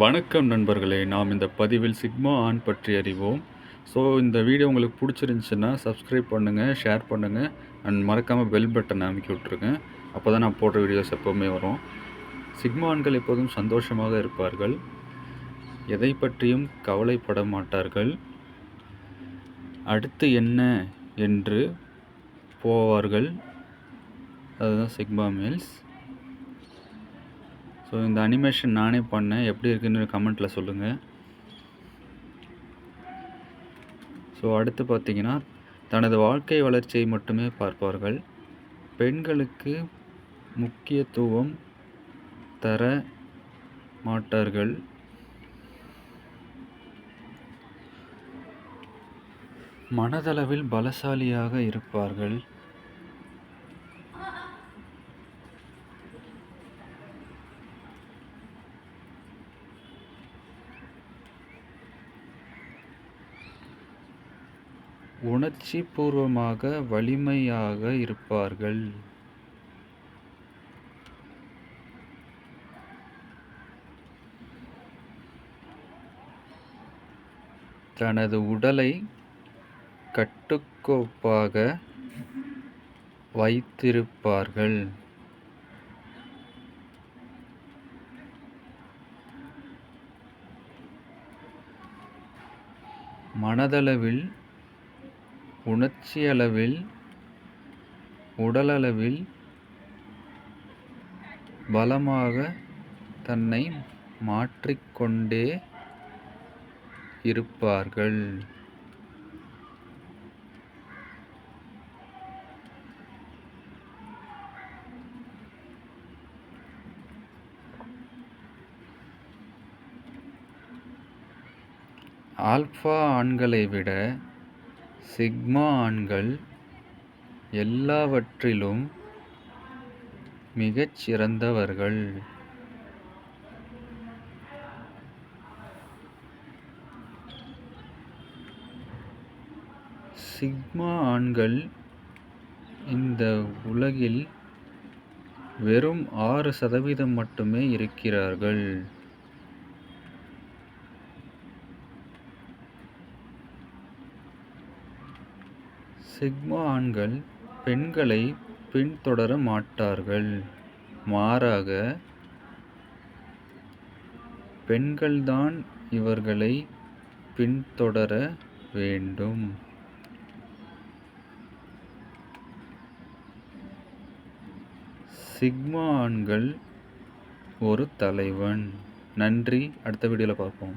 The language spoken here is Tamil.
வணக்கம் நண்பர்களே நாம் இந்த பதிவில் சிக்மா ஆன் பற்றி அறிவோம். ஸோ இந்த வீடியோ உங்களுக்கு பிடிச்சிருந்துச்சுன்னா சப்ஸ்கிரைப் பண்ணுங்கள் ஷேர் பண்ணுங்கள் அண்ட் மறக்காமல் பெல் பட்டனை அமைக்கி விட்ருங்க அப்போ தான் நான் போடுற வீடியோஸ் எப்போவுமே வரும். சிக்மா ஆண்கள் எப்போதும் சந்தோஷமாக இருப்பார்கள். எதை பற்றியும் கவலைப்பட மாட்டார்கள். அடுத்து என்ன என்று போவார்கள். அதுதான் சிக்மா மேல்ஸ் ஸோ இந்த அனிமேஷன் நானே பண்ணேன். எப்படி இருக்குன்னு கமெண்ட்டில் சொல்லுங்கள் ஸோ அடுத்து பார்த்தீங்கன்னா தனது வாழ்க்கை வளர்ச்சியை மட்டுமே பார்ப்பார்கள் பெண்களுக்கு முக்கியத்துவம் தர மாட்டார்கள். மனதளவில் பலசாலியாக இருப்பார்கள். உணர்ச்சி பூர்வமாக வலிமையாக இருப்பார்கள். தனது உடலை கட்டுக்கோப்பாக வைத்திருப்பார்கள். மனதளவில் உணர்ச்சியளவில் உடலளவில் பலமாக தன்னை மாற்றிக்கொண்டே இருப்பார்கள். ஆல்ஃபா ஆண்களை விட சிக்மா ஆண்கள் எல்லாவற்றிலும் மிகச் சிறந்தவர்கள். சிக்மா ஆண்கள் இந்த உலகில் வெறும் ஆறு சதவீதம் மட்டுமே இருக்கிறார்கள். சிக்மா ஆண்கள் பெண்களை பின்தொடர மாட்டார்கள். மாறாக பெண்கள்தான் இவர்களை பின்தொடர வேண்டும். சிக்மா ஆண்கள் ஒரு தலைவன். நன்றி. அடுத்த வீடியோவில் பார்ப்போம்.